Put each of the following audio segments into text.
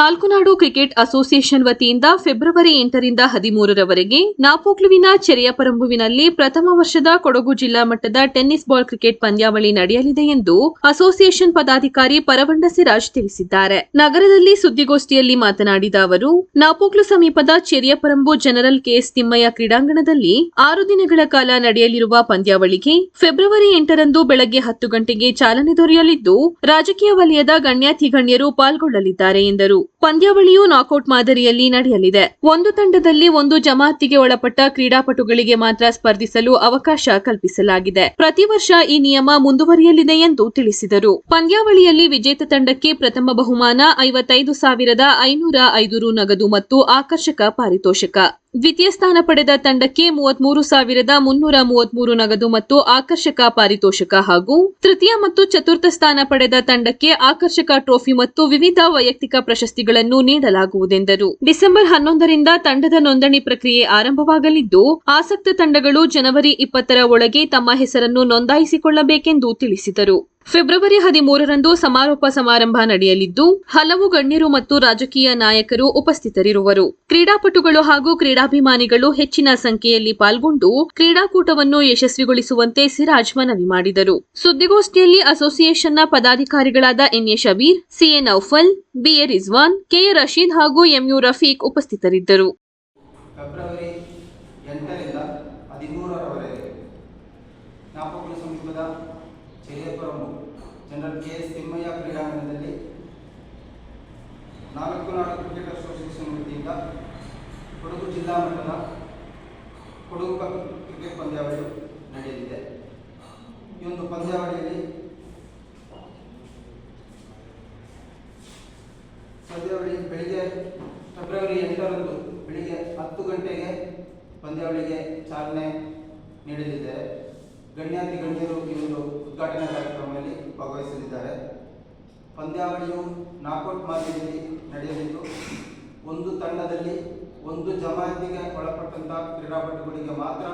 ನಾಲ್ಕು ನಾಡು cricket association ವತಿಯಿಂದ February ಎಂಟರಿಂದ ಹದಿಮೂರರವರೆಗೆ ನಾಪೋಕ್ಲುವಿನ ಚೆರಿಯಪರಂಬುವಿನಲ್ಲಿ ಪ್ರಥಮ ವರ್ಷದ ಕೊಡಗು ಜಿಲ್ಲಾ ಮಟ್ಟದ ಟೆನ್ನಿಸ್ ಬಾಲ್ ಕ್ರಿಕೆಟ್ ಪಂದ್ಯಾವಳಿ ನಡೆಯಲಿದೆ ಎಂದು ಅಸೋಸಿಯೇಷನ್ ಪದಾಧಿಕಾರಿ ಪರವಂಡ ಸಿರಾಜ್ ತಿಳಿಸಿದ್ದಾರೆ. ನಗರದಲ್ಲಿ ಸುದ್ದಿಗೋಷ್ಠಿಯಲ್ಲಿ ಮಾತನಾಡಿದ ಅವರು, ನಾಪೋಕ್ಲು ಸಮೀಪದ ಚೆರಿಯಪರಂಬು ಜನರಲ್ ಕೆಎಸ್ ತಿಮ್ಮಯ್ಯ ಕ್ರೀಡಾಂಗಣದಲ್ಲಿ ಆರು ದಿನಗಳ ಕಾಲ ನಡೆಯಲಿರುವ ಪಂದ್ಯಾವಳಿಗೆ ಫೆಬ್ರವರಿ ಎಂಟರಂದು ಬೆಳಗ್ಗೆ ಹತ್ತು ಗಂಟೆಗೆ ಚಾಲನೆ ದೊರೆಯಲಿದ್ದು, ರಾಜಕೀಯ ವಲಯದ ಗಣ್ಯಾತಿಗಣ್ಯರು ಪಾಲ್ಗೊಳ್ಳಲಿದ್ದಾರೆ ಎಂದರು. ಪಂದ್ಯಾವಳಿಯು ನಾಕೌಟ್ ಮಾದರಿಯಲ್ಲಿ ನಡೆಯಲಿದೆ. ಒಂದು ತಂಡದಲ್ಲಿ ಒಂದು ಜಮಾತಿಗೆ ಒಳಪಟ್ಟ ಕ್ರೀಡಾಪಟುಗಳಿಗೆ ಮಾತ್ರ ಸ್ಪರ್ಧಿಸಲು ಅವಕಾಶ ಕಲ್ಪಿಸಲಾಗಿದೆ. ಪ್ರತಿ ವರ್ಷ ಈ ನಿಯಮ ಮುಂದುವರಿಯಲಿದೆ ಎಂದು ತಿಳಿಸಿದರು. ಪಂದ್ಯಾವಳಿಯಲ್ಲಿ ವಿಜೇತ ತಂಡಕ್ಕೆ ಪ್ರಥಮ ಬಹುಮಾನ, ಐವತ್ತೈದು ಸಾವಿರದ ಐನೂರ ಐದು ರು ನಗದು ಮತ್ತು ಆಕರ್ಷಕ ಪಾರಿತೋಷಕ. ದ್ವಿತೀಯ ಸ್ಥಾನ ಪಡೆದ ತಂಡಕ್ಕೆ ಮೂವತ್ಮೂರು ಸಾವಿರದ ಮುನ್ನೂರ ಮೂವತ್ಮೂರು ನಗದು ಮತ್ತು ಆಕರ್ಷಕ ಪಾರಿತೋಷಕ ಹಾಗೂ ತೃತೀಯ ಮತ್ತು ಚತುರ್ಥ ಸ್ಥಾನ ಪಡೆದ ತಂಡಕ್ಕೆ ಆಕರ್ಷಕ ಟ್ರೋಫಿ ಮತ್ತು ವಿವಿಧ ವೈಯಕ್ತಿಕ ಪ್ರಶಸ್ತಿಗಳನ್ನು ನೀಡಲಾಗುವುದೆಂದರು. ಡಿಸೆಂಬರ್ ಹನ್ನೊಂದರಿಂದ ತಂಡದ ನೋಂದಣಿ ಪ್ರಕ್ರಿಯೆ ಆರಂಭವಾಗಲಿದ್ದು, ಆಸಕ್ತ ತಂಡಗಳು ಜನವರಿ ಇಪ್ಪತ್ತರ ಒಳಗೆ ತಮ್ಮ ಹೆಸರನ್ನು ನೋಂದಾಯಿಸಿಕೊಳ್ಳಬೇಕೆಂದು ತಿಳಿಸಿದರು. ಫೆಬ್ರವರಿ ಹದಿಮೂರರಂದು ಸಮಾರೋಪ ಸಮಾರಂಭ ನಡೆಯಲಿದ್ದು, ಹಲವು ಗಣ್ಯರು ಮತ್ತು ರಾಜಕೀಯ ನಾಯಕರು ಉಪಸ್ಥಿತರಿರುವರು. ಕ್ರೀಡಾಪಟುಗಳು ಹಾಗೂ ಕ್ರೀಡಾಭಿಮಾನಿಗಳು ಹೆಚ್ಚಿನ ಸಂಖ್ಯೆಯಲ್ಲಿ ಪಾಲ್ಗೊಂಡು ಕ್ರೀಡಾಕೂಟವನ್ನು ಯಶಸ್ವಿಗೊಳಿಸುವಂತೆ ಸಿರಾಜ್ ಮನವಿ ಮಾಡಿದರು. ಸುದ್ದಿಗೋಷ್ಠಿಯಲ್ಲಿ ಅಸೋಸಿಯೇಷನ್ನ ಪದಾಧಿಕಾರಿಗಳಾದ N A Shabeer, CA Noufal, BA Rizwan K A Rasheed ಹಾಗೂ ಎಂಯು ರಫೀಕ್ ಉಪಸ್ಥಿತರಿದ್ದರು. February Napoklu general K. S. Thimmaiah ಕ್ರೀಡಾಂಗಣದಲ್ಲಿ ನಾಲ್ಕು ನಾಡು ಕ್ರಿಕೆಟ್ ಅಸೋಸಿಯೇಷನ್ ವತಿಯಿಂದ ಕೊಡಗು ಜಿಲ್ಲಾ ಮಟ್ಟದ ಕೊಡಗು ಕಪ್ ಕ್ರಿಕೆಟ್ ಪಂದ್ಯಾವಳಿ ನಡೆಯಲಿದೆ. ಈ ಒಂದು ಪಂದ್ಯಾವಳಿಯಲ್ಲಿ ಪಂದ್ಯಾವಳಿ ಬೆಳಿಗ್ಗೆ ಫೆಬ್ರವರಿ ಎಂಟರಂದು ಬೆಳಿಗ್ಗೆ ಹತ್ತು ಗಂಟೆಗೆ ಪಂದ್ಯಾವಳಿಗೆ ಚಾಲನೆ ನೀಡಲಿದ್ದಾರೆ. ಗಣ್ಯಾತಿ ಗಣ್ಯರು ಈ ಒಂದು ಉದ್ಘಾಟನಾ ಕಾರ್ಯಕ್ರಮದಲ್ಲಿ ಭಾಗವಹಿಸಲಿದ್ದಾರೆ. ಪಂದ್ಯಾವಳಿಯು ನಾಕೌಟ್ ಮಾದರಿಯಲ್ಲಿ ನಡೆಯಲಿದ್ದು, ಒಂದು ತಂಡದಲ್ಲಿ ಒಂದು ಜಮಾಯತಿಗೆ ಒಳಪಟ್ಟಂತಹ ಕ್ರೀಡಾಪಟುಗಳಿಗೆ ಮಾತ್ರ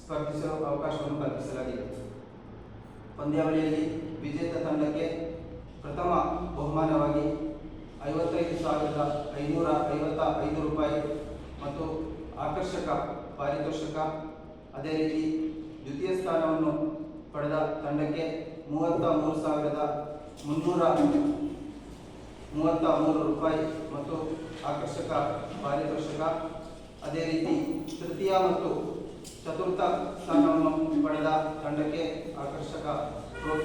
ಸ್ಪರ್ಧಿಸಲು ಅವಕಾಶವನ್ನು ಕಲ್ಪಿಸಲಾಗಿದೆ. ಪಂದ್ಯಾವಳಿಯಲ್ಲಿ ವಿಜೇತ ತಂಡಕ್ಕೆ ಪ್ರಥಮ ಬಹುಮಾನವಾಗಿ ಐವತ್ತೈದು ಸಾವಿರದ ಐನೂರ ಐವತ್ತ ಐದು ರೂಪಾಯಿ ಮತ್ತು ಆಕರ್ಷಕ ಪಾರಿತೋಷಕ, ಅದೇ ರೀತಿ ದ್ವಿತೀಯ ಸ್ಥಾನವನ್ನು ಪಡೆದ ತಂಡಕ್ಕೆ ಮೂವತ್ತ ಮೂರು ಸಾವಿರದ ಮುನ್ನೂರ ಮೂವತ್ತ ಮೂರು ರೂಪಾಯಿ ಮತ್ತು ಆಕರ್ಷಕ, ಪಾರಿತೋಷಕ. ಅದೇ ರೀತಿ ತೃತೀಯ ಮತ್ತು ಚತುರ್ಥ ಸ್ಥಾನವನ್ನು ಪಡೆದ ತಂಡಕ್ಕೆ ಆಕರ್ಷಕ